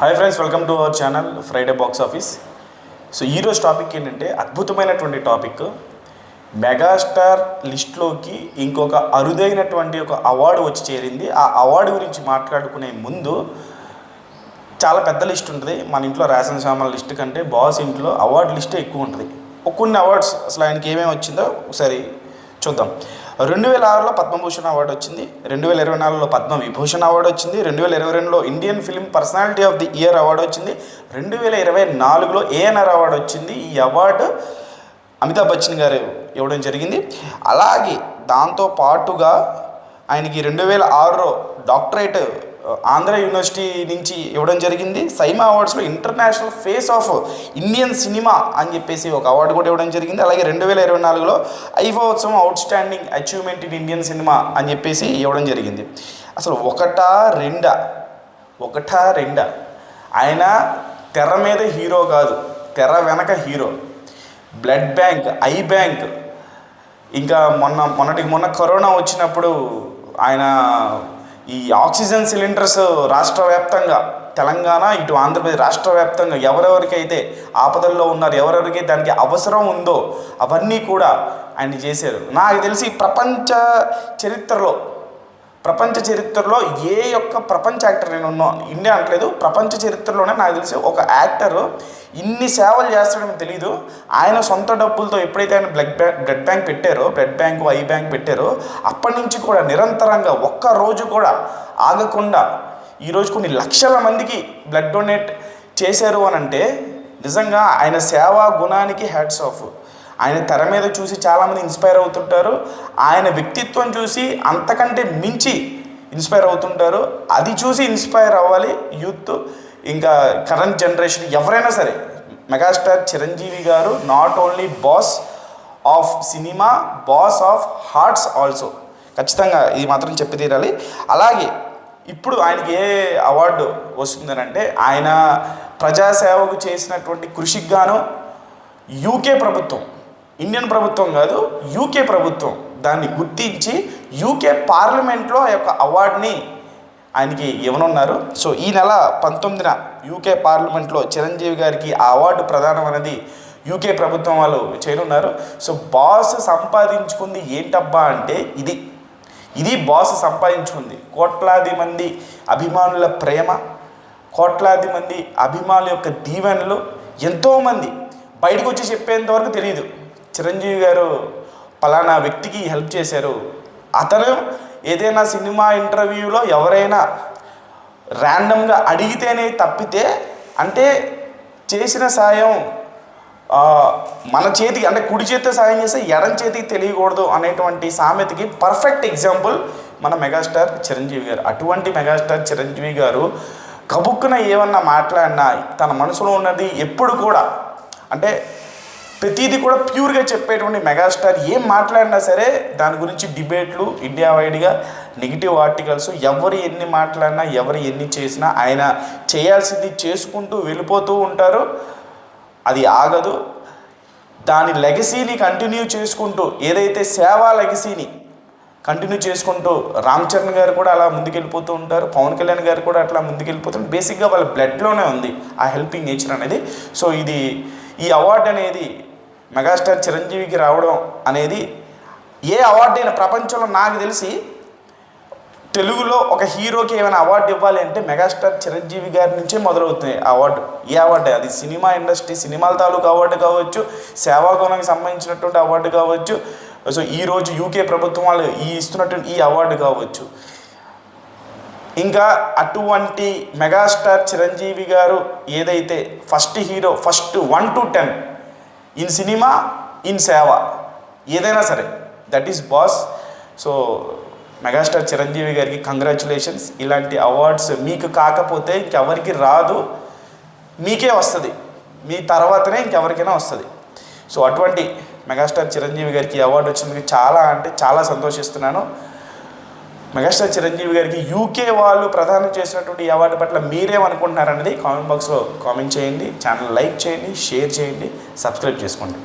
Hi friends welcome to our channel Friday box office so ఈరోజు topic ఏంటంటే అద్భుతమైనటువంటి topic megastar లిస్ట్లోకి ఇంకొక అరుదైనటువంటి ఒక అవార్డు వచ్చి చేరింది. ఆ అవార్డు గురించి మాట్లాడుకునే ముందు చాలా పెద్ద లిస్ట్ ఉంటుంది. మన ఇంట్లో రేషన్ సామాన్ లిస్ట్ కంటే బాస్ ఇంట్లో అవార్డు లిస్టే ఎక్కువ ఉంటుంది. ఒక కొన్ని అవార్డ్స్ అసలు ఆయనకి ఏమేమి వచ్చిందో ఒకసారి చూద్దాం. రెండు వేల ఆరులో పద్మభూషణ్ అవార్డు వచ్చింది రెండు వేల ఇరవై నాలుగులో పద్మ విభూషణ్ అవార్డు వచ్చింది రెండు వేల ఇరవై రెండులో Indian film personality of the year award వచ్చింది రెండు వేల ఇరవై నాలుగులో ఏఎన్ఆర్ అవార్డు వచ్చింది. ఈ అవార్డు అమితాబ్ బచ్చన్ గారు ఇవ్వడం జరిగింది. అలాగే దాంతో పాటుగా ఆయనకి రెండు వేల ఆరులో డాక్టరేట్ ఆంధ్ర యూనివర్సిటీ నుంచి ఇవ్వడం జరిగింది. SIIMA అవార్డ్స్లో international face of Indian cinema అని చెప్పేసి ఒక అవార్డు కూడా ఇవ్వడం జరిగింది. అలాగే రెండు వేల ఇరవై నాలుగులో ఐఫా ఉత్సవం outstanding achievement in Indian cinema అని చెప్పేసి ఇవ్వడం జరిగింది. అసలు ఒకటా రెండా? ఒకటా రెండా? ఆయన తెర మీద హీరో కాదు తెర వెనక hero. Blood bank eye bank. ఇంకా మొన్న మొన్నటికి మొన్న కరోనా వచ్చినప్పుడు ఆయన ఈ ఆక్సిజన్ సిలిండర్స్ రాష్ట్ర వ్యాప్తంగా తెలంగాణ ఇటు ఆంధ్రప్రదేశ్ రాష్ట్ర వ్యాప్తంగా ఎవరెవరికైతే ఆపదల్లో ఉన్నారు ఎవరెవరికి దానికి అవసరం ఉందో అవన్నీ కూడా ఆయన చేశారు. నాకు తెలిసి ప్రపంచ చరిత్రలో ప్రపంచ చరిత్రలో ఏ యొక్క ప్రపంచ యాక్టర్ నేను ఉన్నా ఇండియా అనట్లేదు ప్రపంచ చరిత్రలోనే నాకు తెలిసి ఒక యాక్టర్ ఇన్ని సేవలు చేస్తాడని తెలియదు ఆయన సొంత డబ్బులతో ఎప్పుడైతే ఆయన బ్లడ్ బ్యాంక్ బ్లడ్ బ్యాంక్ పెట్టారో బ్లడ్ బ్యాంక్ ఐ బ్యాంక్ పెట్టారో అప్పటి నుంచి కూడా నిరంతరంగా ఒక్క రోజు కూడా ఆగకుండా ఈరోజు కొన్ని లక్షల మందికి బ్లడ్ డొనేట్ చేశారు అని అంటే నిజంగా ఆయన సేవా గుణానికి హ్యాట్స్ ఆఫ్. ఆయన తెర మీద చూసి చాలామంది ఇన్స్పైర్ అవుతుంటారు. ఆయన వ్యక్తిత్వం చూసి అంతకంటే మించి ఇన్స్పైర్ అవుతుంటారు. అది చూసి ఇన్స్పైర్ అవ్వాలి యూత్. ఇంకా కరెంట్ జనరేషన్ ఎవరైనా సరే మెగాస్టార్ చిరంజీవి గారు not only boss of cinema boss of hearts also. ఖచ్చితంగా ఇది మాత్రం చెప్పి తీరాలి. అలాగే ఇప్పుడు ఆయనకి ఏ అవార్డు వస్తుందనంటే ఆయన ప్రజాసేవకు చేసినటువంటి కృషికి గాను యూకే ప్రభుత్వం ఇండియన్ ప్రభుత్వం కాదు యూకే ప్రభుత్వం. దాన్ని గుర్తించి యూకే పార్లమెంట్లో ఆ యొక్క అవార్డుని ఆయనకి ఇవ్వనున్నారు. సో ఈ నెల పంతొమ్మిదిన యూకే పార్లమెంట్లో చిరంజీవి గారికి ఆ అవార్డు ప్రదానం అనేది యూకే ప్రభుత్వం వాళ్ళు చేయనున్నారు. సో బాస్ సంపాదించుకుంది ఏంటబ్బా అంటే ఇది. ఇది బాస్ సంపాదించుకుంది. కోట్లాది మంది అభిమానుల ప్రేమ కోట్లాది మంది అభిమానుల యొక్క దీవెనలు ఎంతోమంది బయటకు వచ్చి చెప్పేంత వరకు తెలియదు చిరంజీవి గారు పలానా వ్యక్తికి హెల్ప్ చేశారు. అతను ఏదైనా సినిమా ఇంటర్వ్యూలో ఎవరైనా ర్యాండమ్గా అడిగితేనే తప్పితే అంటే చేసిన సాయం మన చేతికి అంటే కుడి చేతితో సాయం చేస్తే ఎడం చేతికి తెలియకూడదు అనేటువంటి సామెతకి పర్ఫెక్ట్ ఎగ్జాంపుల్ మన మెగాస్టార్ చిరంజీవి గారు. అటువంటి మెగాస్టార్ చిరంజీవి గారు కబుక్కున ఏమన్నా మాట్లాడినా తన మనసులో ఉన్నది ఎప్పుడు కూడా అంటే ప్రతిదీ కూడా ప్యూర్గా చెప్పేటువంటి మెగాస్టార్ ఏం మాట్లాడినా సరే దాని గురించి డిబేట్లు ఇండియా వైడ్గా నెగిటివ్ ఆర్టికల్స్ ఎవరు ఎన్ని మాట్లాడినా ఎవరు ఎన్ని చేసినా ఆయన చేయాల్సింది చేసుకుంటూ వెళ్ళిపోతూ ఉంటారు. అది ఆగదు. దాని లెగసీని కంటిన్యూ చేసుకుంటూ ఏదైతే సేవా లెగసీని కంటిన్యూ చేసుకుంటూ రామ్ చరణ్ గారు కూడా అలా ముందుకెళ్ళిపోతూ ఉంటారు. పవన్ కళ్యాణ్ గారు కూడా అట్లా ముందుకెళ్ళిపోతారు బేసిక్గా వాళ్ళ బ్లడ్లోనే ఉంది ఆ హెల్పింగ్ నేచర్ అనేది. సో ఇది ఈ అవార్డు అనేది మెగాస్టార్ చిరంజీవికి రావడం అనేది ఏ అవార్డు అయినా ప్రపంచంలో నాకు తెలిసి తెలుగులో ఒక హీరోకి ఏమైనా అవార్డు ఇవ్వాలి అంటే మెగాస్టార్ చిరంజీవి గారి నుంచే మొదలవుతుంది అవార్డు. ఏ అవార్డు? అది సినిమా ఇండస్ట్రీ సినిమాల తాలూకు అవార్డు కావచ్చు సేవాగుణానికి సంబంధించినటువంటి అవార్డు కావచ్చు. సో ఈరోజు యూకే ప్రభుత్వం వాళ్ళు ఈ ఇస్తున్నటువంటి ఈ అవార్డు కావచ్చు. ఇంకా అటువంటి మెగాస్టార్ చిరంజీవి గారు ఏదైతే first hero first one two ten in cinema in సేవ. ఏదైనా సరే that is boss so megastar Chiranjeevi గారికి కంగ్రాచులేషన్స్ ఇలాంటి అవార్డ్స్ మీకు కాకపోతే ఇంకెవరికి రాదు. మీకే వస్తుంది. మీ తర్వాతనే ఇంకెవరికైనా వస్తుంది. సో అటువంటి మెగాస్టార్ చిరంజీవి గారికి అవార్డు వచ్చినందుకు చాలా అంటే చాలా సంతోషిస్తున్నాను. మెగాస్టార్ చిరంజీవి గారికి యూకే వాళ్ళు ప్రదానం చేసినటువంటి అవార్డు పట్ల మీరేమనుకుంటున్నారన్నది కామెంట్ బాక్స్లో కామెంట్ చేయండి. ఛానల్ లైక్ చేయండి షేర్ చేయండి సబ్స్క్రైబ్ చేసుకోండి.